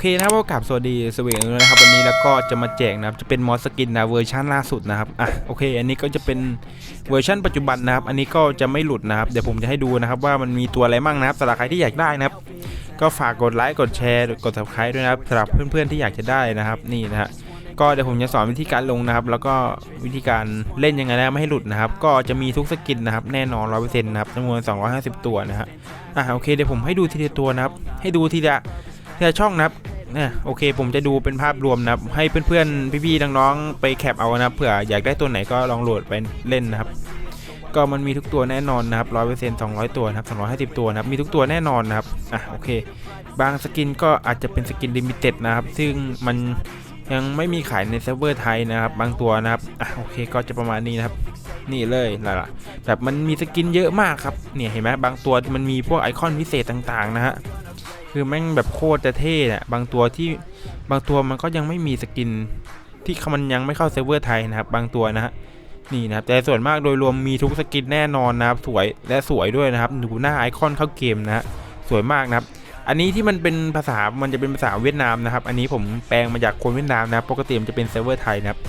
เคนะครับก็กลับสวัสดีสวีกันด้วยนะครับวันนี้แล้วก็จะมาแจกนะครับจะเป็นมอสสกินนะเวอร์ชันล่าสุดนะครับอะโอเค อันนี้ก็จะเป็นเวอร์ชันปัจจุบันนะครับ อันนี้ก็จะไม่หลุดนะครับเดี๋ยวผมจะให้ดูนะครับว่ามันมีตัวอะไรบ้างนะครับสำหรับใครที่อยากได้นะครับ ก็ฝากกดไลค์กดแชร์กด subscribe ด้วยนะครับสำหรับเพื่อนๆที่อยากจะได้นะครับนี่นะฮะก็เดี๋ยวผมจะสอนวิธีการลงนะครับ แล้วก็วิธีการเล่นยังไงนะไม่ให้หลุดนะครับ ก็จะมีทุกสกินนะครับ แน่นอน100%นะครับจำนวน 250 ตัวนะฮะอะโอเคเดี๋ยวผมให้ดูทีละตัวนะครับ ให้ดูทีละ ทีละช่องนะครับเนี่ยโอเคผมจะดูเป็นภาพรวมนะครับ ให้เพื่อนๆพี่ๆน้องๆไปแคปเอานะครับเผื่ออยากได้ตัวไหนก็ลองโหลดไปเล่นนะครับ ก็มันมีทุกตัวแน่นอนนะครับร้อยเปอร์เซ็นต์สองร้อยตัวนะครับสองร้อยห้าสิบตัวนะครับมีทุกตัวแน่นอนนะครับอะโอเค บางสกินก็อาจจะเป็นสกินลิมิเต็ดนะครับ ซึ่งมันยังไม่มีขายในเซิร์ฟเวอร์ไทยนะครับ บางตัวนะครับอะโอเคก็จะประมาณนี้นะครับ นี่เลยล่ะแบบมันมีสกินเยอะมากครับเนี่ยเห็นไหมบางตัวมันมีพวกไอคอนพิเศษต่างๆนะฮะ คือแม่งแบบโคตรจะเท่เนี่ยบางตัวที่บางตัวมันก็ยังไม่มีสกินที่มันยังไม่เข้าเซิร์ฟเวอร์ไทยนะครับบางตัวนะฮะนี่นะครับแต่ส่วนมากโดยรวมมีทุกสกินแน่นอนนะครับสวยและสวยด้วยนะครับดูหน้าไอคอนเข้าเกมนะฮะสวยมากนะครับอันนี้ที่มันเป็นภาษา มันจะเป็นภาษาเวียดนามนะครับ อันนี้ผมแปลงมาจากคนเวียดนามนะปกติมันจะเป็นเซิร์ฟเวอร์ไทยนะครับ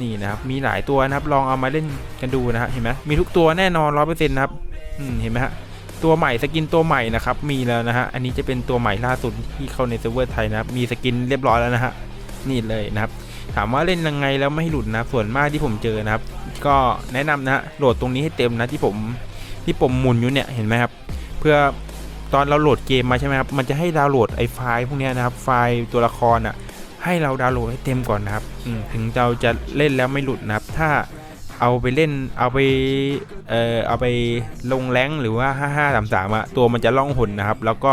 นี่นะครับ มีหลายตัวนะครับ ลองเอามาเล่นกันดูนะฮะ เห็นไหมมีทุกตัวแน่นอนร้อยเปอร์เซ็นต์นะครับ อืม เห็นไหมฮะ ตัวใหม่สกินตัวใหม่นะครับมีแล้วนะฮะอันนี้จะเป็นตัวใหม่ล่าสุดที่เข้าในเซิร์ฟเวอร์ไทยนะครับมีสกินเรียบร้อยแล้วนะฮะนี่เลยนะครับถามว่าเล่นยังไงแล้วไม่ให้หลุดนะส่วนมากที่ผมเจอนะครับ ก็แนะนำนะฮะโหลดตรงนี้ให้เต็มนะที่ผมที่ผมหมุนอยู่เนี่ยเห็นไหมครับเพื่อตอนเราโหลดเกมมาใช่ไหมครับมันจะให้ดาวน์โหลดไอ้ไฟล์พวกนี้นะครับไฟล์ตัวละครอะให้เราดาวน์โหลดให้เต็มก่อนนะครับถึงเราจะเล่นแล้วไม่หลุดนะครับถ้า เอาไปเล่นเอาไปเอ่อเอาไปลงแรงหรือว่า 5533อะตัวมันจะล่องหนนะครับ แล้วก็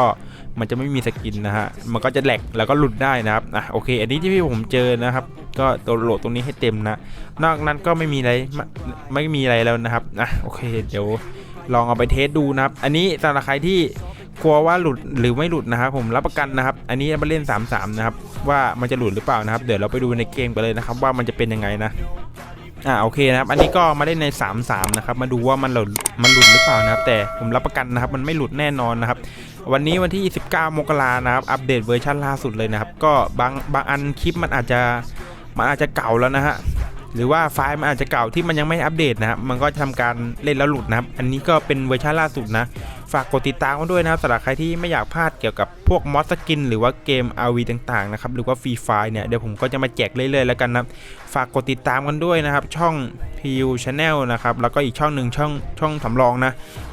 มันจะไม่มีสกินนะฮะมันก็จะแหลกแล้วก็หลุดได้นะครับอะโอเค อันนี้ที่พี่ผมเจอนะครับ ก็ตัวโหลดตรงนี้ให้เต็มนะนอกนั้นก็ไม่มีอะไรไม่ไม่มีอะไรแล้วนะครับอะโอเค เดี๋ยวลองเอาไปเทสดูนะครับ อันนี้สำหรับใครที่กลัวว่าหลุดหรือไม่หลุดนะครับผมรับประกันนะครับ อันนี้มาเล่น 3-3 นะครับ ว่ามันจะหลุดหรือเปล่านะครับ เดี๋ยวเราไปดูในเกมกันเลยนะครับ ว่ามันจะเป็นยังไงนะ อ่าโอเคนะครับ อันนี้ก็มาเล่นใน 3-3 นะครับ มาดูว่ามันหลุดมันหลุดหรือเปล่านะครับ แต่ผมรับประกันนะครับ มันไม่หลุดแน่นอนนะครับ วันนี้วันที่ 19 มกรานะครับ อัปเดตเวอร์ชันล่าสุดเลยนะครับ ก็บางบางอันคลิปมันอาจจะมันอาจจะเก่าแล้วนะฮะ หรือว่าไฟล์มันอาจจะเก่าที่มันยังไม่อัปเดตนะครับมันก็ทำการเล่นแล้วหลุดนะครับ อันนี้ก็เป็นเวอร์ชันล่าสุดนะ ฝากกดติดตามกันด้วยนะครับสำหรับใครที่ไม่อยากพลาดเกี่ยวกับพวกมอสกิน หรือว่าเกม RV ต่างๆนะครับหรือว่าฟรีไฟล์เนี่ยเดี๋ยวผมก็จะมาแจกเรื่อยๆแล้วกันนะฝากกดติดตามกันด้วยนะครับ ช่อง PU Channel นะครับแล้วก็อีกช่องหนึ่งช่องช่องสำรองนะ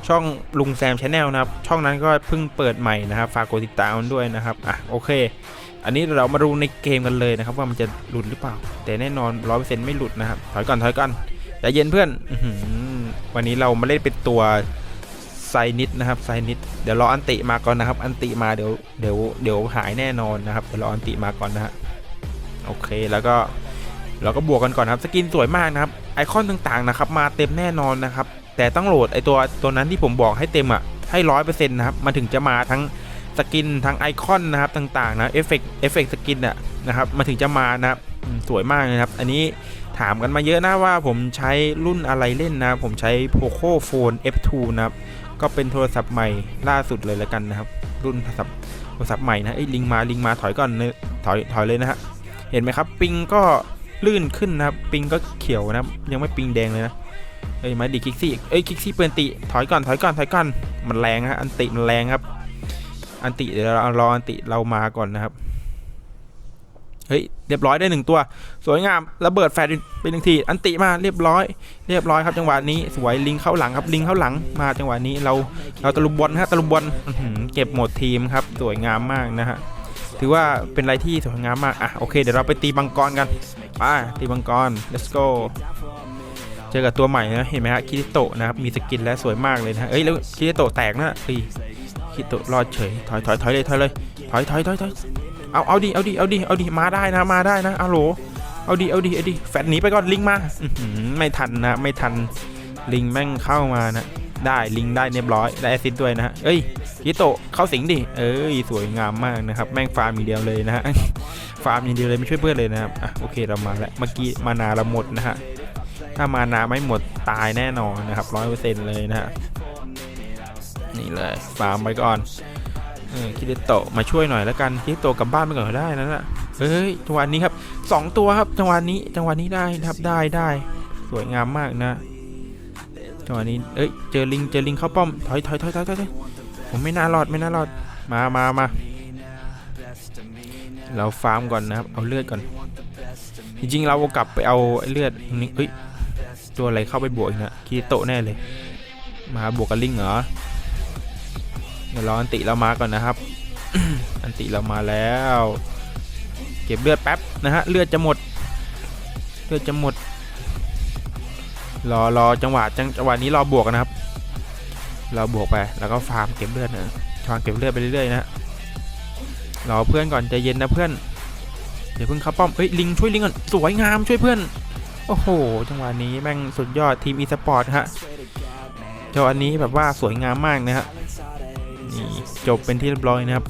ช่องลุงแซมชาแนลนะครับช่องนั้นก็เพิ่งเปิดใหม่นะครับ ฝากกดติดตามกันด้วยนะครับอะโอเค อันนี้เรามาดูในเกมกันเลยนะครับ ว่ามันจะหลุดหรือเปล่า แต่แน่นอนร้อยเปอร์เซ็นต์ไม่หลุดนะครับถอยก่อนถอยก่อนใจเย็นเพื่อนอวันนี้เรามาเล่นเป็นตัวไซนิดนะครับไซนิดเดี๋ยวรออันติมาก่อนนะครับ อันติมาเดี๋ยวเดี๋ยวเดี๋ยวหายแน่นอนนะครับเดี๋ยวรออันติมาก่อนนะฮะโอเคแล้วก็เราก็บวกกันก่อนครับสกินสวยมากนะครับไอคอนต่างๆนะครับมาเต็มแน่นอนนะครับแต่ต้องโหลดไอตัวตัวนั้นที่ผมบอกให้เต็มอะให้ร้อยเปอร์เซ็นต์นะครับมันถึงจะมาทั้ง สกินทั้งไอคอนนะครับต่างๆนะเอฟเฟกเอฟเฟกสกินอะนะครับมาถึงจะมานะครับสวยมากนะครับ อันนี้ถามกันมาเยอะนะว่าผมใช้รุ่นอะไรเล่นนะ ผมใช้ Poco Phone F2 นะครับ ก็เป็นโทรศัพท์ใหม่ล่าสุดเลยแล้วกันนะครับ รุ่นโทรศัพท์โทรศัพท์ใหม่นะไอ้ลิงมาลิงมาถอยก่อนเลยถอยถอยเลยนะฮะเห็นไหมครับ ปิงก็ลื่นขึ้นนะครับ ปิงก็เขียวนะครับ ยังไม่ปิงแดงเลยนะเอ้ยมาดิคิกซี่เอ้ยคิกซี่เปืนติถอยก่อนถอยก่อนถอยก่อนมันแรงฮะอันติมันแรงครับ อันติเดี๋ยวเรารออันติเรามาก่อนนะครับ เฮ้ยเรียบร้อยได้หนึ่งตัว สวยงามระเบิดแฟลชเป็นหนึ่งทีอันติมาเรียบร้อย เรียบร้อยครับจังหวะนี้สวยลิงเข้าหลังครับลิงเข้าหลังมาจังหวะนี้เราเราตะลุมบอลฮะตะลุมบอลเก็บหมดทีมครับสวยงามมากนะฮะถือว่าเป็นอะไรที่สวยงามมากอะโอเคเดี๋ยวเราไปตีบังกรกันไปตีบังกร let's go เจอกับตัวใหม่นะเห็นไหมฮะคิริโตะนะครับมีสกินแล้วสวยมากเลยนะเอ้ยแล้วคิริโตะแตกนะตี คิริโตะรอดเฉยถอยถอยถอยเลยถอยเลยถอยถอยถอยถอยเอาเอาดิเอาดิเอาดิเอาดิมาได้นะมาได้นะอะโหลเอาดิเอาดิเอาดิแฟดหนีไปก่อนลิงมาไม่ทันนะไม่ทันลิงแม่งเข้ามานะ ได้ลิงได้เรียบร้อยได้แอซิดด้วยนะเอ้ยคิโตะเข้าสิงดิเอ้ยสวยงามมากนะครับ แม่งฟาร์มอย่างเดียวเลยนะฮะฟาร์มอย่างเดียวเลยไม่ช่วยเพื่อนเลยนะครับอะโอเคเรามาแล้วเมื่อกี้มานาเราหมดนะฮะถ้ามานาไม่หมดตายแน่นอนนะครับร้อยเปอร์เซ็นต์เลยนะฮะ นี่เลยฟาร์มไปก่อนคิริโตะมาช่วยหน่อยแล้วกันคิริโตะกลับบ้านไปก่อนได้นั่นแหละเฮ้ยจังหวะนี้ครับสองตัวครับจังหวะนี้จังหวะนี้ได้ครับได้ได้สวยงามมากนะจังหวะนี้เอ้ยเจอลิงเจอลิงเข้าป้อมถอยถอยถอยถอยถอยผมไม่น่ารอดไม่น่ารอดมามามาเราฟาร์มก่อนนะครับเอาเลือดก่อน จริงๆเรากลับไปเอาเลือดนี้เฮ้ยตัวอะไรเข้าไปบวกอีกนะคิริโตแน่เลย มาบวกกับลิงเหรอ ดี๋ยวรออันติเรามาก่อนนะครับ อันติเรามาแล้ว เก็บเลือดแป๊บนะฮะเลือดจะหมด เลือดจะหมด รอรอจังหวะจังจังหวะนี้รอบวกนะครับ เราบวกไปแล้วก็ฟาร์มเก็บเลือดนะฟาร์มเก็บเลือดไปเรื่อยๆนะรอเพื่อนก่อนใจเย็นนะเพื่อนเดี๋ยวเพิ่งเข้าป้อมเฮ้ยลิงช่วยลิงก่อนสวยงามช่วยเพื่อนโอ้โห จังหวะนี้แม่งสุดยอดทีมอีสปอร์ตฮะจังหวะนี้แบบว่าสวยงามมากนะฮะ นี่จบเป็นที่เรียบร้อยนะครับ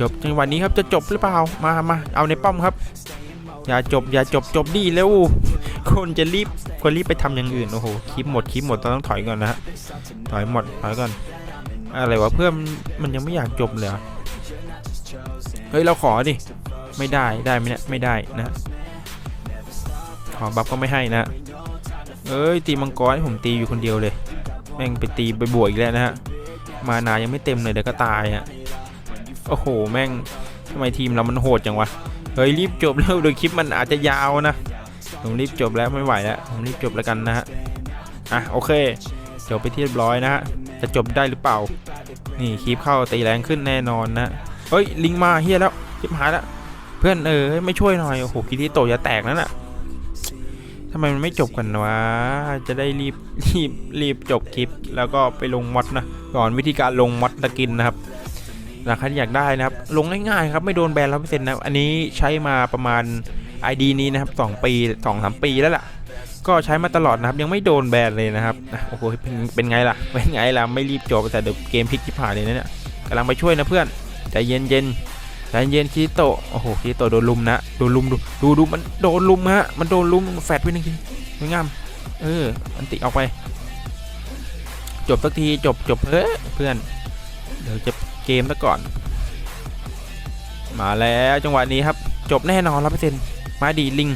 จบจังหวะนี้ครับจะจบหรือเปล่ามามาเอาในป้อมครับ อย่าจบอย่าจบจบดีเร็วคนจะรีบคนรีบไปทำอย่างอื่นโอ้โหคลิปหมดคลิปหมดต้องถอยก่อนนะฮะถอยหมดถอยก่อนอะไรวะเพื่อนมันยังไม่อยากจบเลยเหรอเฮ้ยเราขอดิไม่ได้ได้ไหมเนี่ยไม่ได้นะขอบัฟก็ไม่ให้นะเอ้ยตีมังกรให้ผมตีอยู่คนเดียวเลย แม่งไปตีไปบวกอีกแล้วนะฮะ มานายังไม่เต็มเลยเดี๋ยวก็ตายอะโอ้โห แม่งทำไมทีมเรามันโหดจังวะ เฮ้ยรีบจบแล้วโดยคลิปมันอาจจะยาวนะ ผมรีบจบแล้วไม่ไหวแล้วผมรีบจบแล้วกันนะฮะ อะโอเค จบไปที่เรียบร้อยนะฮะ จะจบได้หรือเปล่า นี่คลิปเข้าตีแรงขึ้นแน่นอนนะเฮ้ยลิงมาเฮียแล้วคลิปหายแล้ว เพื่อนเออไม่ช่วยหน่อย โอ้โหคิดที่โตจะแตกนั่นน่ะำไมมันไม่จบกันวะ จะได้รีบรีบรีบจบคลิป แล้วก็ไปลงมอดนะ ก่อนวิธีการลงมอดตะกินนะครับนะครที่อยากได้นะครับ ลงง่ายๆครับ ไม่โดนแบนร้อยเปอร์เซ็นต์นะ อันนี้ใช้มาประมาณ ID นี้นะครับสองปีสองสามปีแล้วล่ะ ก็ใช้มาตลอดนะครับ ยังไม่โดนแบนเลยนะครับโอ้โหเป็นเป็นไงล่ะ เป็นไงล่ะ ไม่รีบจบแต่เดี๋ยวเกมพลิกที่ผ่านเลยนะเนี่ยกำลังไปช่วยนะเพื่อนใจเย็นเย็นๆ ใจเย็นคิโตโอ้โหคิโตโดนลุมนะโดนลุมดูดูดูมันโดนลุมฮะมันโดนลุมแฟดไปหนึ่งทีไม่งามเอออันติออกไป จบสักทีจบจบเฮ้เพื่อน เดี๋ยวจะเกมซะก่อน มาแล้วจังหวะนี้ครับจบแน่นอนร้อยเปอร์เซ็นต์มาดีลิง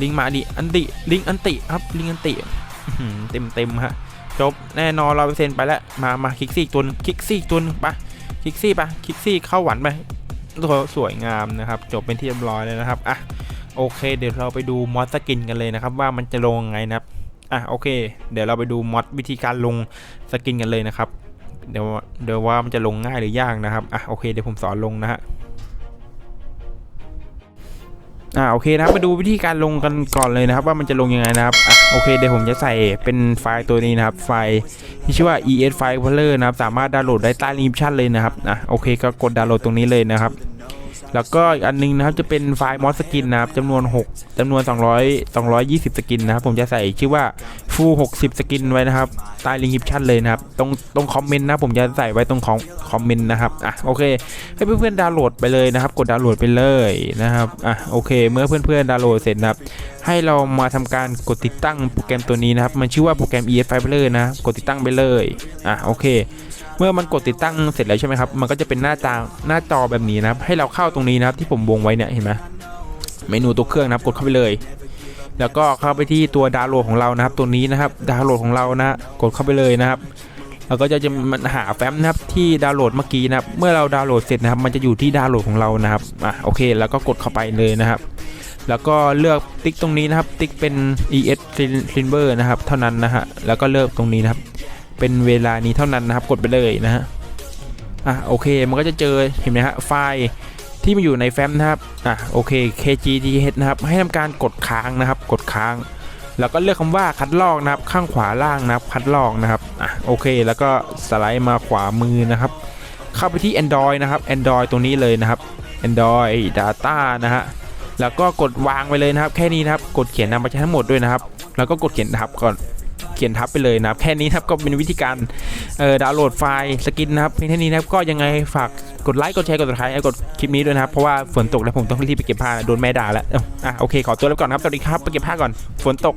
ลิงมาดีอันติลิงอันติครับลิงอันติเต็มเต็มฮะจบแน่นอนร้อยเปอร์เซ็นต์ไปแล้วมามาคลิกซี่ตัวนึ่งคิกซี่ตัวนึงไปคิกซี่ไปคลิกซี่เข้าหวันไป สวยงามนะครับ จบเป็นที่เรียบร้อยเลยนะครับอะโอเค เดี๋ยวเราไปดูมอสสกินกันเลยนะครับ ว่ามันจะลงยังไงนะครับอะโอเค เดี๋ยวเราไปดูมอสวิธีการลงสกินกันเลยนะครับเดี๋ยวเดี๋ยวว่ามันจะลงง่ายหรือยากนะครับอะโอเคเดี๋ยวผมสอนลงนะฮะ อ่าโอเคนะครับมาดูวิธีการลงกันก่อนเลยนะครับ ว่ามันจะลงยังไงนะครับอะโอเคเดี๋ยวผมจะใส่เป็นไฟล์ตัวนี้นะครับ ไฟล์ที่ชื่อว่า es file player นะครับ สามารถดาวน์โหลดได้ใต้ลิงก์ชั่นเลยนะครับอะโอเคก็กดดาวน์โหลดตรงนี้เลยนะครับ แล้วก็อีกอันนึงนะครับจะเป็นไฟล์มอสสกินนะครับจำนวน 6จำนวน 200 220 สกินนะครับผมจะใส่ชื่อว่า full 60 สกินไว้นะครับใต้ลิงก์ชั่นเลยนะครับตรงตรงคอมเมนต์นะผมจะใส่ไว้ตรงของคอมเมนต์นะครับอะโอเค ให้เพื่อนๆดาวน์โหลดไปเลยนะครับ กดดาวน์โหลดไปเลยนะครับอะโอเค เมื่อเพื่อนๆดาวน์โหลดเสร็จนะครับให้เรามาทำการกดติดตั้งโปรแกรมตัวนี้นะครับ มันชื่อว่าโปรแกรม ES Fiber นะ กดติดตั้งไปเลย อะโอเค เมื่อมันกดติดตั้งเสร็จแล้วใช่ไหมครับ มันก็จะเป็นหน้าจอหน้าจอแบบนี้นะครับ ให้เราเข้าตรงนี้นะครับที่ผมวงไว้เนี่ยเห็นไหมเมนูตัวเครื่องนะครับ กดเข้าไปเลย แล้วก็เข้าไปที่ตัวดาวโหลดของเรานะครับ ตัวนี้นะครับ ดาวโหลดของเรานะ กดเข้าไปเลยนะครับแล้วก็จะจะมันหาแฟ้มนะครับที่ดาวน์โหลดเมื่อกี้นะครับ เมื่อเราดาวน์โหลดเสร็จนะครับ มันจะอยู่ที่ดาวน์โหลดของเรานะครับ อะโอเค แล้วก็กดเข้าไปเลยนะครับ แล้วก็เลือกติ๊กตรงนี้นะครับ ติ๊กเป็น es silver นะครับ เท่านั้นนะฮะ แล้วก็เลือกตรงนี้นะครับ เป็นเวลานี้เท่านั้นนะครับ กดไปเลยนะฮะ อะโอเค มันก็จะเจอเห็นไหมฮะ ไฟล์ที่มาอยู่ในแฟ้มนะครับ อะโอเค kgth นะครับ ให้ทำการกดค้างนะครับ กดค้าง แล้วก็เลือกคำว่าคัดลอกนะครับ ข้างขวาล่างนะครับ คัดลอกนะครับ อะโอเค แล้วก็สไลด์มาขวามือนะครับ เข้าไปที่ Android นะครับ Android ตรงนี้เลยนะครับ Android Data นะฮะ แล้วก็กดวางไปเลยนะครับ แค่นี้นะครับ กดเขียนนำไปใช้ทั้งหมดด้วยนะครับ แล้วก็กดเขียนทับก่อนเขียนทับไปเลยนะครับ แค่นี้นะครับก็เป็นวิธีการดาวน์โหลดไฟล์สกินนะครับเพียงแค่นี้นะครับก็ยังไงฝากกดไลค์กดแชร์กดติดตามกดคลิปนี้ด้วยนะครับเพราะว่าฝนตกแล้วผมต้องรีบไปเก็บผ้าโดนแม่ด่าแล้วอะโอเคขอตัวแล้วก่อนครับสวัสดีครับไปเก็บผ้าก่อนฝนตก